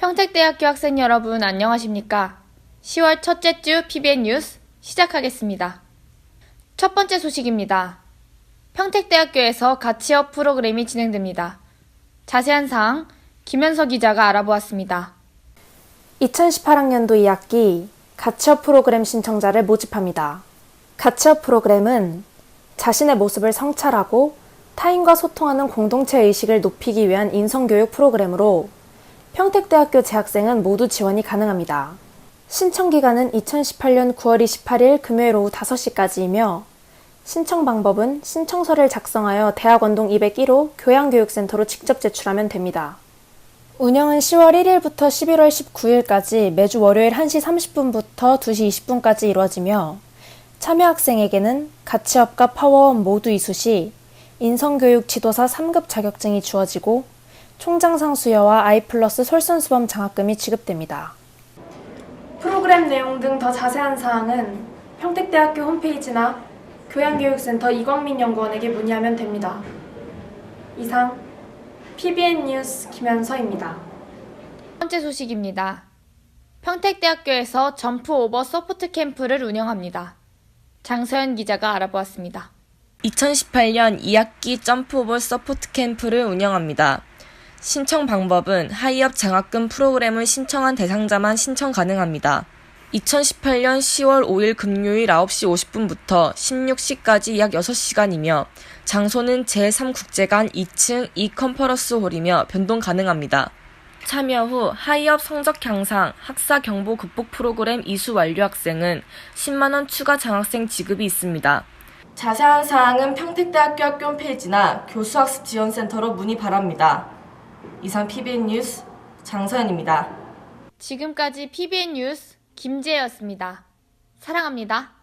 평택대학교 학생 여러분 안녕하십니까? 10월 첫째 주 PBN 뉴스 시작하겠습니다. 첫 번째 소식입니다. 평택대학교에서 가치업 프로그램이 진행됩니다. 자세한 사항 김현서 기자가 알아보았습니다. 2018학년도 2학기 가치업 프로그램 신청자를 모집합니다. 가치업 프로그램은 자신의 모습을 성찰하고 타인과 소통하는 공동체 의식을 높이기 위한 인성교육 프로그램으로 평택대학교 재학생은 모두 지원이 가능합니다. 신청 기간은 2018년 9월 28일 금요일 오후 5시까지이며 신청 방법은 신청서를 작성하여 대학원동 201호 교양교육센터로 직접 제출하면 됩니다. 운영은 10월 1일부터 11월 19일까지 매주 월요일 1시 30분부터 2시 20분까지 이루어지며 참여 학생에게는 가치업과 파워원 모두 이수 시 인성교육 지도사 3급 자격증이 주어지고 총장상 수여와 I 플러스 솔선수범 장학금이 지급됩니다. 프로그램 내용 등 더 자세한 사항은 평택대학교 홈페이지나 교양교육센터 이광민 연구원에게 문의하면 됩니다. 이상 PBN 뉴스 김현서입니다. 첫 번째 소식입니다. 평택대학교에서 점프 오버 서포트 캠프를 운영합니다. 장서연 기자가 알아보았습니다. 2018년 2학기 점프 오버 서포트 캠프를 운영합니다. 신청 방법은 하이업 장학금 프로그램을 신청한 대상자만 신청 가능합니다. 2018년 10월 5일 금요일 9시 50분부터 16시까지 약 6시간이며 장소는 제3국제관 2층 이컨퍼런스 홀이며 변동 가능합니다. 참여 후 하이업 성적 향상, 학사 경보 극복 프로그램 이수 완료 학생은 10만원 추가 장학생 지급이 있습니다. 자세한 사항은 평택대학교 학교 홈페이지나 교수학습 지원센터로 문의 바랍니다. 이상 PBN 뉴스 장서연입니다. 지금까지 PBN 뉴스 김지혜였습니다. 사랑합니다.